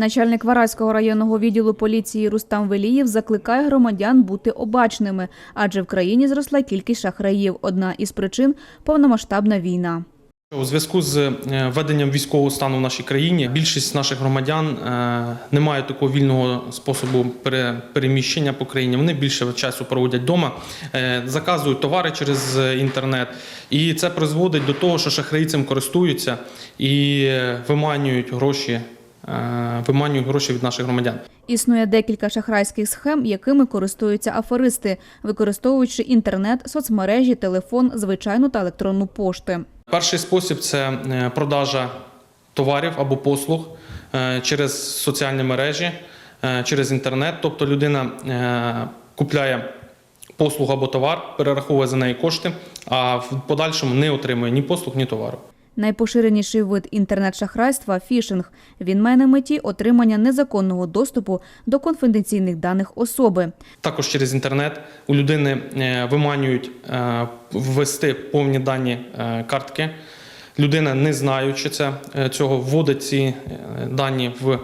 Начальник Вараського районного відділу поліції Рустам Велієв закликає громадян бути обачними, адже в країні зросла кількість шахраїв. Одна із причин повномасштабна війна. У зв'язку з е, введенням військового стану в нашій країні більшість наших громадян е, не мають такого вільного способу пере- переміщення по країні. Вони більше часу проводять вдома, е, заказують товари через інтернет, і це призводить до того, що шахраї цим користуються і виманюють гроші, е, виманюють гроші від наших громадян. Існує декілька шахрайських схем, якими користуються аферисти, використовуючи інтернет, соцмережі, телефон, звичайну та електронну пошти. Перший спосіб це е, продажа товарів або послуг е, через соціальні мережі, через інтернет. Тобто людина купляє послугу або товар, перераховує за неї кошти, а в подальшому не отримує ні послуг, ні товару. Найпоширеніший вид інтернет-шахрайства фішинг. Він має на меті отримання незаконного доступу до конфіденційних даних особи. Також через інтернет у людини е, виманюють е, ввести повні дані е, картки. Людина, не знаючи цього, вводить ці дані в,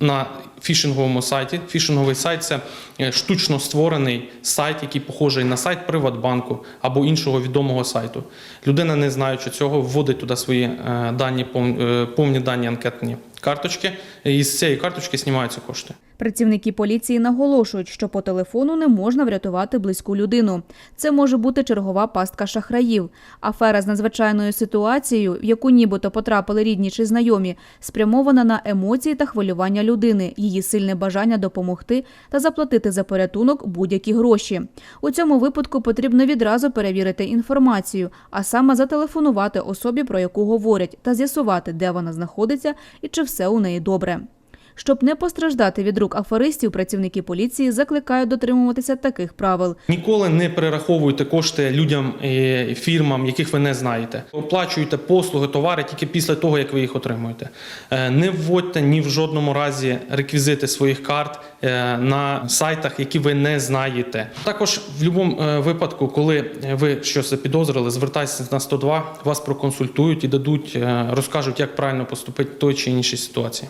на фішинговому сайті. Фішинговий сайт це е, штучно створений сайт, який похожий на сайт Приватбанку або іншого відомого сайту. Людина, не знаючи цього, вводить туди свої е, дані, е, повні дані анкетні карточки, і з цієї карточки знімаються кошти. Працівники поліції наголошують, що по телефону не можна врятувати близьку людину. Це може бути чергова пастка шахраїв. Афера з надзвичайною ситуацією, в яку нібито потрапили рідні чи знайомі, спрямована на емоції та хвилювання людини, її сильне бажання допомогти та заплатити за порятунок будь-які гроші. У цьому випадку потрібно відразу перевірити інформацію, а саме зателефонувати особі, про яку говорять, та з'ясувати, де вона знаходиться і чи все у неї добре. Щоб не постраждати від рук аферистів, працівники поліції закликають дотримуватися таких правил. Ніколи не перераховуйте кошти людям, е, фірмам, яких ви не знаєте. Оплачуйте послуги, товари тільки після того, як ви їх отримуєте. Е, Не вводьте ні в жодному разі реквізити своїх карт е, на сайтах, які ви не знаєте. Також в будь-якому випадку, коли ви щось запідозрили, звертайтеся на 102, вас проконсультують і дадуть, розкажуть, як правильно поступити в той чи іншій ситуації.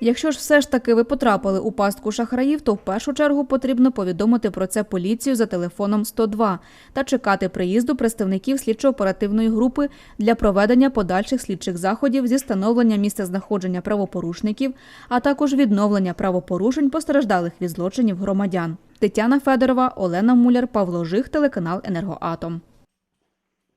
Якщо ж все ж таки ви потрапили у пастку шахраїв, то в першу чергу потрібно повідомити про це поліцію за телефоном 102 та чекати приїзду представників слідчо-оперативної групи для проведення подальших слідчих заходів зі встановлення місця знаходження правопорушників, а також відновлення правопорушень постраждалих від злочинів громадян. Тетяна Федорова, Олена Муляр, Павло Жих, телеканал Енергоатом.